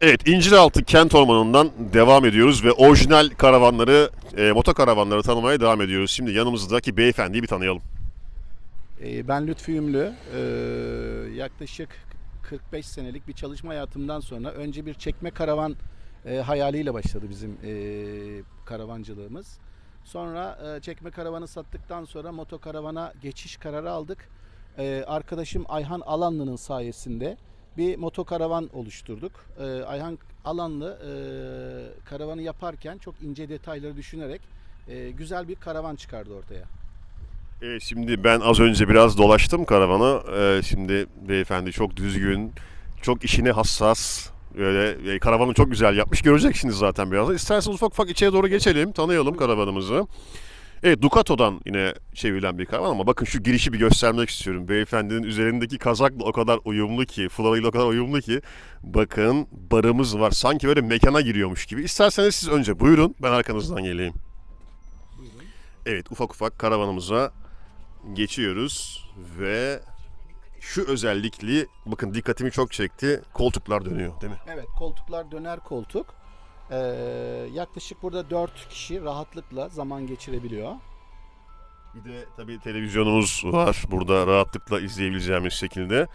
Evet, İnciraltı Kent Ormanı'ndan devam ediyoruz ve orijinal karavanları, e, moto karavanları tanımaya devam ediyoruz. Şimdi yanımızdaki beyefendiyi bir tanıyalım. Ee, Ben Lütfü Ümlü. Ee, Yaklaşık 45 senelik bir çalışma hayatımdan sonra önce bir çekme karavan e, hayaliyle başladı bizim e, karavancılığımız. Sonra e, çekme karavanı sattıktan sonra moto karavana geçiş kararı aldık. E, Arkadaşım Ayhan Alanlı'nın sayesinde bir moto karavan oluşturduk. E, Ayhan Alanlı e, karavanı yaparken çok ince detayları düşünerek e, güzel bir karavan çıkardı ortaya. Evet, şimdi ben az önce biraz dolaştım karavanı. E, şimdi beyefendi çok düzgün, çok işine hassas. Öyle e, karavanı çok güzel yapmış. Göreceksiniz zaten birazdan. İsterseniz ufak ufak içeri doğru geçelim, tanıyalım karavanımızı. Evet, Ducato'dan yine çevrilen bir karavan ama bakın şu girişi bir göstermek istiyorum. Beyefendinin üzerindeki kazakla o kadar uyumlu ki, fularıyla o kadar uyumlu ki. Bakın barımız var. Sanki böyle mekana giriyormuş gibi. İsterseniz siz önce buyurun, ben arkanızdan geleyim. Evet, ufak ufak karavanımıza geçiyoruz ve şu özellikli bakın dikkatimi çok çekti. Koltuklar dönüyor değil mi? Evet koltuklar döner koltuk. Ee, yaklaşık burada 4 kişi rahatlıkla zaman geçirebiliyor. Bir de tabii televizyonumuz var. Burada rahatlıkla izleyebileceğimiz şekilde.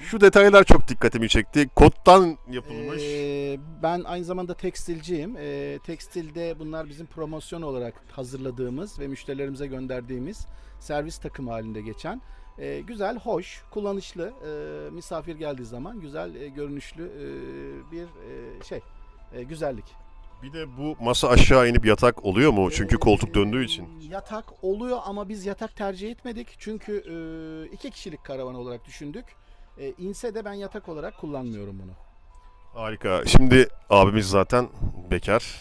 Şu detaylar çok dikkatimi çekti. Kottan yapılmış. Ee, ben aynı zamanda tekstilciyim. Ee, tekstilde bunlar bizim promosyon olarak hazırladığımız ve müşterilerimize gönderdiğimiz servis takımı halinde geçen e, güzel, hoş, kullanışlı e, misafir geldiği zaman güzel, e, görünüşlü e, bir e, şey, e, güzellik. Bir de bu masa aşağı inip yatak oluyor mu? Çünkü Ee, koltuk döndüğü için. Yatak oluyor ama biz yatak tercih etmedik. Çünkü e, iki kişilik karavan olarak düşündük. E, inse de ben yatak olarak kullanmıyorum bunu. Harika. Şimdi abimiz zaten bekar.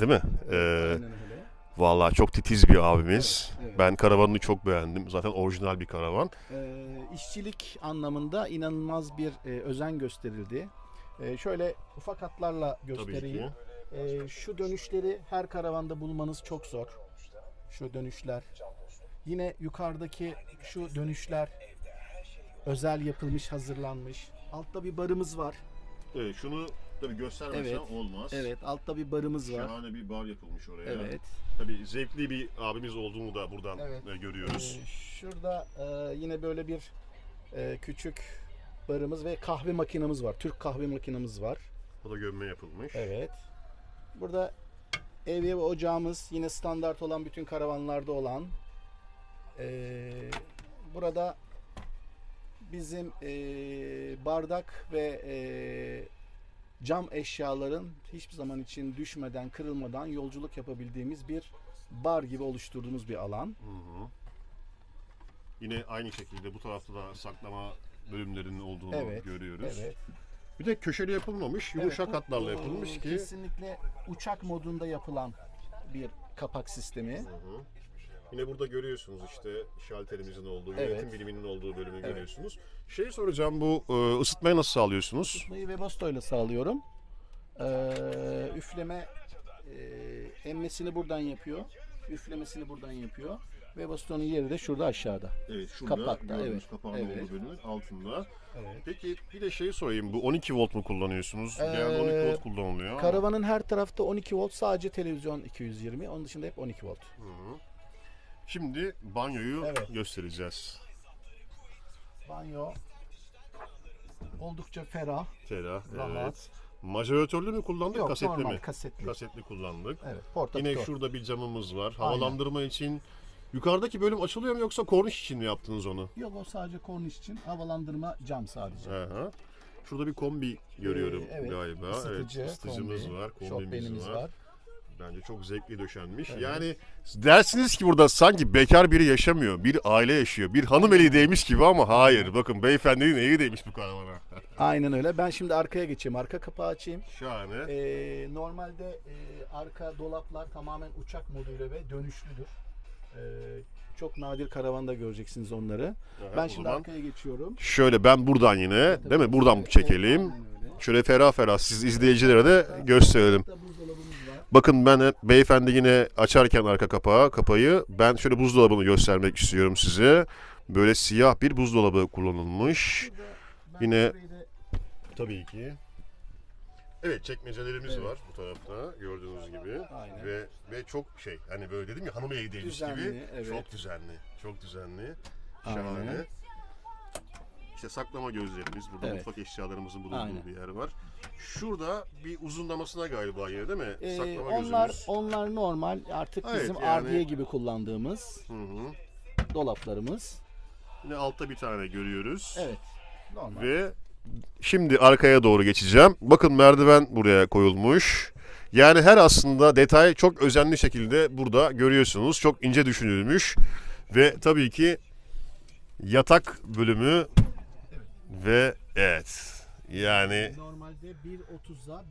Değil mi? Ee, Aynen öyle. vallahi çok titiz bir abimiz. Evet. Ben karavanını çok beğendim. Zaten orijinal bir karavan. E, işçilik anlamında inanılmaz bir e, özen gösterildi. E, şöyle ufak hatlarla göstereyim. E, şu dönüşleri her karavanda bulmanız çok zor. Şu dönüşler. Yine yukarıdaki şu dönüşler özel yapılmış, hazırlanmış. Altta bir barımız var. Evet, şunu tabii göstermesen Evet. olmaz. Evet, altta bir barımız var. Şahane bir bar yapılmış oraya. Evet. Tabii zevkli bir abimiz olduğunu da buradan Evet. e, görüyoruz. Ee, şurada e, yine böyle bir e, küçük barımız ve kahve makinamız var. Türk kahve makinamız var. O da gömme yapılmış. Evet. Burada evye ve ocağımız yine standart olan bütün karavanlarda olan. Ee, burada bizim e, bardak ve e, cam eşyaların hiçbir zaman için düşmeden, kırılmadan yolculuk yapabildiğimiz bir bar gibi oluşturduğumuz bir alan. Hı hı. Yine aynı şekilde bu tarafta da saklama bölümlerinin olduğunu Evet, görüyoruz. Evet. Bir de köşeli yapılmamış, yumuşak Evet, bu, hatlarla yapılmış ki. Kesinlikle uçak modunda yapılan bir kapak sistemi. Hı hı. Yine burada görüyorsunuz işte şalterimizin olduğu, Evet. yönetim biliminin olduğu bölümü görüyorsunuz. Şey soracağım bu e, ısıtmayı nasıl sağlıyorsunuz? Isıtmayı Webasto ile sağlıyorum. Ee, üfleme e, emmesini buradan yapıyor. Üflemesini buradan yapıyor. Webasto'nun yeri de şurada aşağıda. Evet şurada Kapakta, gördüğünüz evet. kapağın Evet. olduğu bölümün altında. Evet. Peki bir de şeyi sorayım bu 12 volt mu kullanıyorsunuz? Ee, Genelde 12 volt kullanılıyor. ama- Karavanın her tarafta 12 volt sadece televizyon 220. Onun dışında hep 12 volt. Hı hı. Şimdi banyoyu Evet. göstereceğiz. Banyo oldukça ferah. Ferah. Rahat. Evet. Majoratörlü mü kullandık, Yok kasetli normal mi? kasetli. Kasetli kullandık. Evet, portatör. Yine şurada bir camımız var. Havalandırma için. Yukarıdaki bölüm açılıyor mu yoksa korniş için mi yaptınız onu? Yok o sadece korniş için havalandırma cam sadece. Aha. Şurada bir kombi görüyorum Ee, evet, galiba. Isıtıcı, evet, ısıtıcımız kombi, var, kombimiz şofbenimiz var. var. Bence çok zevkli döşenmiş. Evet. Yani dersiniz ki burada sanki bekar biri yaşamıyor, bir aile yaşıyor, bir hanım eli değmiş gibi ama hayır. Bakın beyefendinin evi değmiş bu karavana. Aynen öyle. Ben şimdi arkaya geçeyim. Arka kapağı açayım. Şahane. Ee, normalde e, arka dolaplar tamamen uçak moduyla ve dönüşlüdür. Ee, çok nadir karavanda göreceksiniz onları. Aha, ben şimdi arkaya geçiyorum. Şöyle ben buradan yine, değil mi? Buradan Evet, çekelim. öyle. Şöyle ferah ferah siz izleyicilere de gösterelim. Bakın ben beyefendi yine açarken arka kapağı, kapayı ben şöyle buzdolabını göstermek istiyorum size. Böyle siyah bir buzdolabı kullanılmış. Yine- Tabii ki. Evet çekmecelerimiz Evet. var bu tarafta gördüğünüz gibi. Aynen. Ve ve çok şey hani böyle dedim ya hanım Düzenli, gibi. evet. Çok düzenli. Çok düzenli. Aynen. Şahane. İşte saklama gözlerimiz. Burada Evet. mutfak eşyalarımızın bulunduğu Aynen. bir yer var. Şurada bir uzunlamasına galiba yine değil mi? Ee, saklama onlar gözümüz. onlar normal artık Evet, bizim yani- ardiye gibi kullandığımız Hı hı. dolaplarımız. Yine altta bir tane görüyoruz. Evet. Normal. Ve şimdi arkaya doğru geçeceğim. Bakın merdiven buraya koyulmuş. Yani her aslında detay çok özenli şekilde burada görüyorsunuz. Çok ince düşünülmüş. Ve tabii ki yatak bölümü ve evet yani Normalde 1.30'a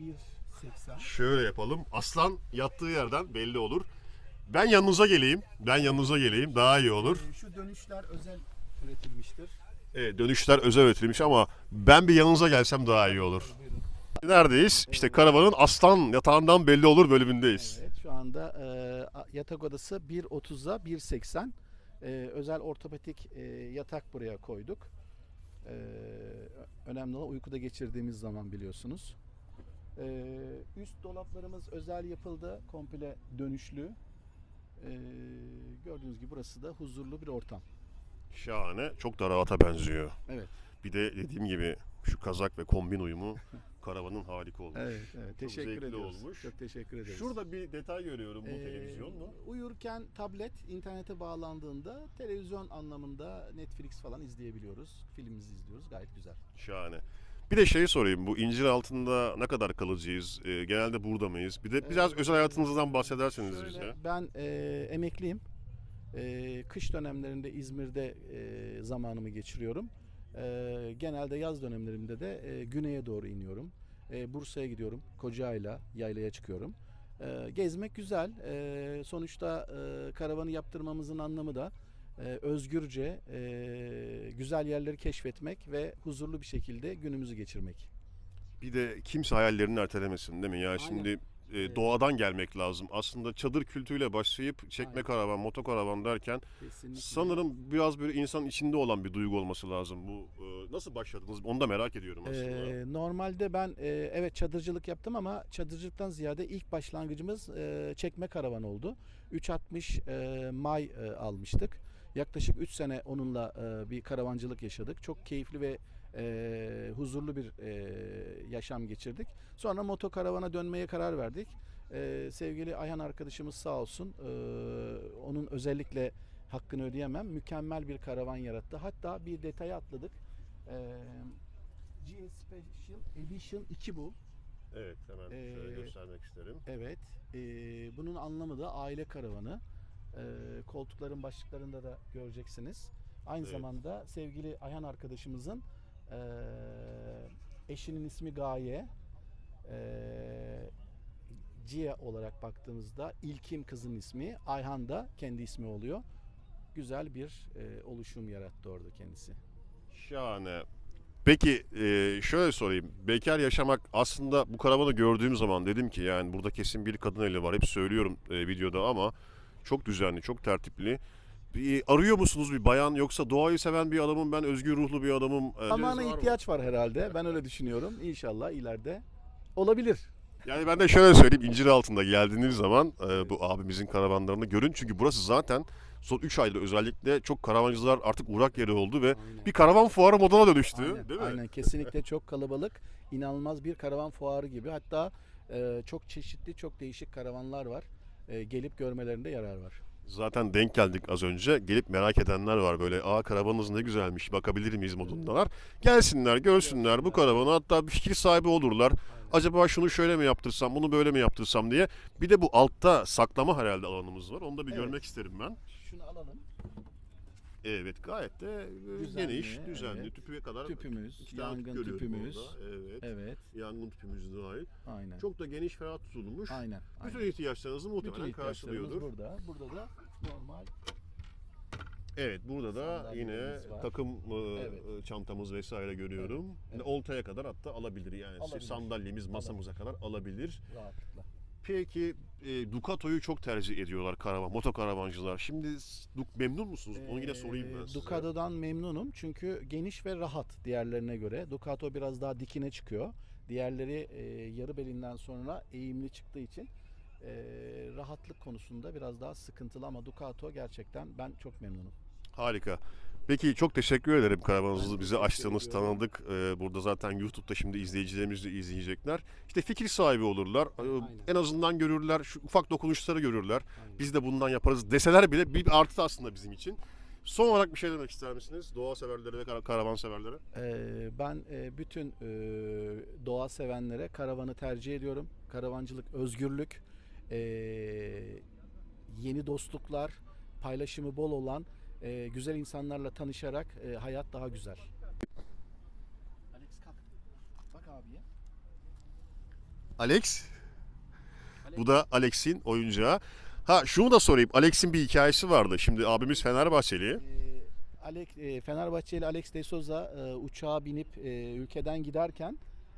1.80. şöyle yapalım. Aslan yattığı yerden belli olur. Ben yanınıza geleyim. Ben yanınıza geleyim. Daha iyi olur. Ee, Şu dönüşler özel üretilmiştir. Evet, dönüşler özel üretilmiş ama ben bir yanınıza gelsem daha iyi olur. Neredeyiz? İşte karavanın aslan yatağından belli olur bölümündeyiz. Evet şu anda e, a- yatak odası 1.30'a 1.80. E, özel ortopedik e, yatak buraya koyduk. E, önemli olan uykuda geçirdiğimiz zaman biliyorsunuz. E, üst dolaplarımız özel yapıldı. Komple dönüşlü. E, gördüğünüz gibi burası da huzurlu bir ortam. Şahane. Çok da rahata benziyor. Evet. Bir de dediğim gibi şu kazak ve kombin uyumu karavanın harika olmuş. Evet, evet. Teşekkür zevkli ediyoruz. olmuş. Çok teşekkür ederiz. Şurada bir detay görüyorum bu Ee, televizyon mu? Uyurken tablet internete bağlandığında televizyon anlamında Netflix falan izleyebiliyoruz. Filmimizi izliyoruz. Gayet güzel. Şahane. Bir de şeyi sorayım. Bu incir altında ne kadar kalıcıyız? Ee, genelde burada mıyız? Bir de biraz Ee, özel hayatınızdan bahsederseniz Şöyle, bize. Ben e, emekliyim. E, kış dönemlerinde İzmir'de e, zamanımı geçiriyorum. E, genelde yaz dönemlerimde de e, güneye doğru iniyorum. E, Bursa'ya gidiyorum. Kocaeli'yle yaylaya çıkıyorum. E, gezmek güzel. E, sonuçta e, karavanı yaptırmamızın anlamı da e, özgürce e, güzel yerleri keşfetmek ve huzurlu bir şekilde günümüzü geçirmek. Bir de kimse hayallerini ertelemesin değil mi? Ya şimdi e, doğadan gelmek lazım. Aslında çadır kültürüyle başlayıp çekme Aynen. karavan, motokaravan derken Kesinlikle. sanırım biraz böyle insan içinde olan bir duygu olması lazım. Bu e, nasıl başladınız? Onu da merak ediyorum aslında. Ee, normalde ben e, evet çadırcılık yaptım ama çadırcılıktan ziyade ilk başlangıcımız e, çekme karavan oldu. 360 e, May e, almıştık. Yaklaşık 3 sene onunla e, bir karavancılık yaşadık. Çok keyifli ve e, huzurlu bir e, yaşam geçirdik. Sonra motokaravana dönmeye karar verdik. E, sevgili Ayhan arkadaşımız sağ olsun e, onun özellikle hakkını ödeyemem. Mükemmel bir karavan yarattı. Hatta bir detaya atladık. E, GS Special Edition 2 bu. Evet hemen şöyle Ee, göstermek isterim. Evet. e, bunun anlamı da aile karavanı. E, koltukların başlıklarında da göreceksiniz. Aynı Evet. zamanda sevgili Ayhan arkadaşımızın e, eşinin ismi Gaye. E, Cia olarak baktığımızda İlkim kızın ismi. Ayhan da kendi ismi oluyor. Güzel bir e, oluşum yarattı orada kendisi. Şahane. Peki e, şöyle sorayım. Bekar yaşamak aslında bu karavanı gördüğüm zaman dedim ki yani burada kesin bir kadın eli var. Hep söylüyorum e, videoda ama çok düzenli, çok tertipli. Bir, arıyor musunuz bir bayan yoksa doğayı seven bir adamım ben özgür ruhlu bir adamım. e, Zamana ihtiyaç var herhalde. Ben öyle düşünüyorum. İnşallah ileride olabilir. Yani ben de şöyle söyleyeyim incir altında geldiğiniz zaman e, bu abimizin karavanlarını görün. Çünkü burası zaten son 3 aydır özellikle çok karavancılar artık uğrak yeri oldu ve Aynen. bir karavan fuarı moduna dönüştü. Aynen, değil mi? aynen kesinlikle çok kalabalık, inanılmaz bir karavan fuarı gibi. Hatta e, çok çeşitli, çok değişik karavanlar var. E, gelip görmelerinde yarar var. Zaten denk geldik az önce. Gelip merak edenler var böyle. Aa karavanınız ne güzelmiş bakabilir miyiz modundalar. Gelsinler görsünler bu karavanı hatta bir fikir sahibi olurlar. Acaba şunu şöyle mi yaptırsam bunu böyle mi yaptırsam diye. Bir de bu altta saklama herhalde alanımız var. Onu da bir Evet. görmek isterim ben. Şunu alalım. Evet gayet de e, Düzenli, geniş, düzenli. evet. Tüpüye kadar Tüpümüz, iki tane tüp yangın görüyorum tüpümüz. orada. Evet. Evet, Yangın tüpümüz dahil. aynen. Çok da geniş ferah tutulmuş. aynen. Bütün aynen. ihtiyaçlarınızı Bütün muhtemelen ihtiyaçlarımız karşılıyordur. burada. Burada da normal Evet burada da yine var. takım e, Evet. e, çantamız vesaire görüyorum. Evet. Oltaya kadar hatta alabilir yani Alabilir. sandalyemiz masamıza kadar alabilir. rahatlıkla. Peki e, Ducato'yu çok tercih ediyorlar karavan, motokaravancılar. Şimdi Duk memnun musunuz? Onu yine sorayım ben size. Ducato'dan memnunum çünkü geniş ve rahat diğerlerine göre. Ducato biraz daha dikine çıkıyor. Diğerleri e, yarı belinden sonra eğimli çıktığı için e, rahatlık konusunda biraz daha sıkıntılı ama Ducato gerçekten ben çok memnunum. Harika. Peki çok teşekkür ederim karavanınızı bize açtığınız, tanıdık. Ee, burada zaten YouTube'da şimdi izleyicilerimiz de izleyecekler. İşte fikir sahibi olurlar. Ee, Aynen. En azından görürler, şu ufak dokunuşları görürler. Aynen. Biz de bundan yaparız deseler bile bir artı aslında bizim için. Son olarak bir şey demek ister misiniz? Doğa severlere ve kar- karavan severlere. Ee, ben e, bütün e, doğa sevenlere karavanı tercih ediyorum. Karavancılık özgürlük, e, yeni dostluklar, paylaşımı bol olan e, güzel insanlarla tanışarak e, hayat daha güzel. Alex kalk. Bak abiye. Alex, Alex. bu da Alex'in oyuncağı. Ha şunu da sorayım. Alex'in bir hikayesi vardı. Şimdi abimiz Fenerbahçeli. Ee, Alex, e, Fenerbahçeli Alex de Souza e, uçağa binip e, ülkeden giderken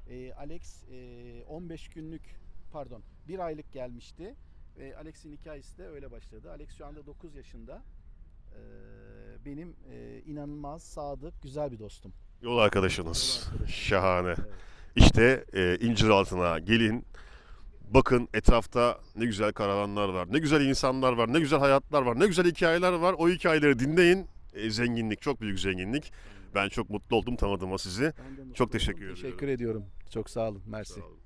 e, Alex e, 15 günlük pardon bir aylık gelmişti. Ve Alex'in hikayesi de öyle başladı. Alex şu anda 9 yaşında. Ee, benim e, inanılmaz sadık, güzel bir dostum. Yol arkadaşınız. Yol arkadaşım. Şahane. Evet. İşte e, incir altına gelin. Bakın etrafta ne güzel karavanlar var, ne güzel insanlar var, ne güzel hayatlar var, ne güzel hikayeler var. O hikayeleri dinleyin. E, zenginlik, çok büyük zenginlik. Ben çok mutlu oldum tanıdığıma sizi. Çok teşekkür ediyorum. Teşekkür ediyorum. Çok sağ olun. Mersi. Sağ olun.